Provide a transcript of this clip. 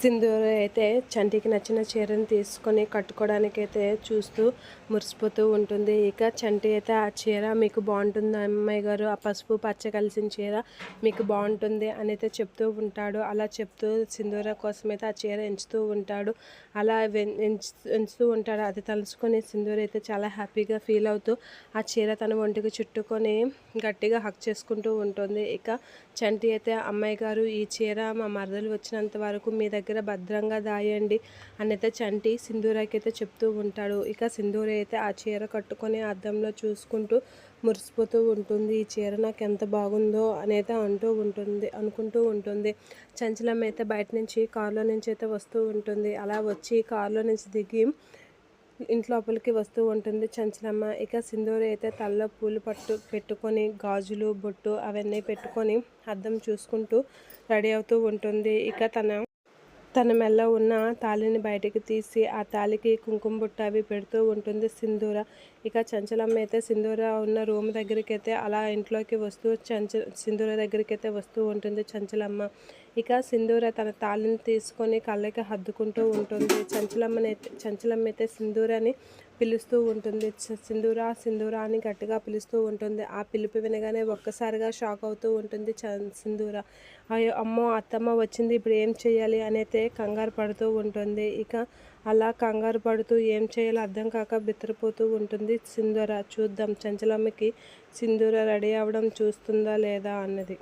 సింధూర అయితే చంటికి నచ్చిన చీరను తీసుకొని కట్టుకోవడానికి అయితే చూస్తూ మురిసిపోతూ ఉంటుంది. ఇక చంటి అయితే ఆ చీర మీకు బాగుంటుంది? అమ్మాయి గారు ఆ పసుపు పచ్చ కలిసిన చీర మీకు బాగుంటుంది అని అయితే చెప్తూ ఉంటాడు. అలా చెప్తూ సింధూర కోసం అయితే ఆ చీర ఎంచుతూ ఉంటాడు. అలా ఎంచుతూ ఉంటాడు. అది తలుచుకొని సింధూర అయితే చాలా హ్యాపీగా ఫీల్ అవుతూ ఆ చీర తన ఒంటికి చుట్టుకొని గట్టిగా హక్ చేసుకుంటూ ఉంటుంది. ఇక చంటి అయితే అమ్మాయి గారు ఈ చీర మా మరదలు వచ్చినంత వరకు మీ దగ్గర దగ్గర భద్రంగా దాయండి అని అయితే చంటి సింధూరాకి అయితే చెప్తూ ఉంటాడు. ఇక సింధూర అయితే ఆ చీర కట్టుకొని అద్దంలో చూసుకుంటూ మురిసిపోతూ ఉంటుంది. ఈ చీర నాకు ఎంత బాగుందో అనేది అంటూ ఉంటుంది అనుకుంటూ ఉంటుంది. చంచలం అయితే బయట నుంచి కారులో నుంచి అయితే వస్తూ ఉంటుంది. అలా వచ్చి కారులో నుంచి దిగి ఇంట్లోపలికి వస్తూ ఉంటుంది చంచలమ్మ. ఇక సింధూరి అయితే తలలో పూలు పట్టు పెట్టుకొని గాజులు బొట్టు అవన్నీ పెట్టుకొని అద్దం చూసుకుంటూ రెడీ అవుతూ ఉంటుంది. ఇక తన తన మెల్ల ఉన్న తాళిని బయటికి తీసి ఆ తాళికి కుంకుమ బుట్ట అవి పెడుతూ ఉంటుంది సింధూర. ఇక చంచలమ్మ అయితే సింధూర ఉన్న రూమ్ దగ్గరికి అయితే అలా ఇంట్లోకి వస్తూ చంచ సింధూర దగ్గరికి అయితే వస్తూ ఉంటుంది చంచలమ్మ. ఇక సింధూర తన తాళిని తీసుకొని కళ్ళకి హద్దుకుంటూ ఉంటుంది. చంచలమ్మని అయితే చంచలమ్మ అయితే సింధూరని పిలుస్తూ ఉంటుంది. సింధూరా సింధూరా అని గట్టిగా పిలుస్తూ ఉంటుంది. ఆ పిలుపు వినగానే ఒక్కసారిగా షాక్ అవుతూ ఉంటుంది సింధూర. అయ్యో అమ్మో అత్తమ్మ వచ్చింది ఇప్పుడు ఏం చేయాలి అనేది కంగారు పడుతూ ఉంటుంది. ఇక అలా కంగారు పడుతూ ఏం చేయాలో అర్థం కాక బిత్తరపోతూ ఉంటుంది సింధూర. చూద్దాం చంచలమ్మకి సింధూర రెడీ అవ్వడం చూస్తుందా లేదా అన్నది.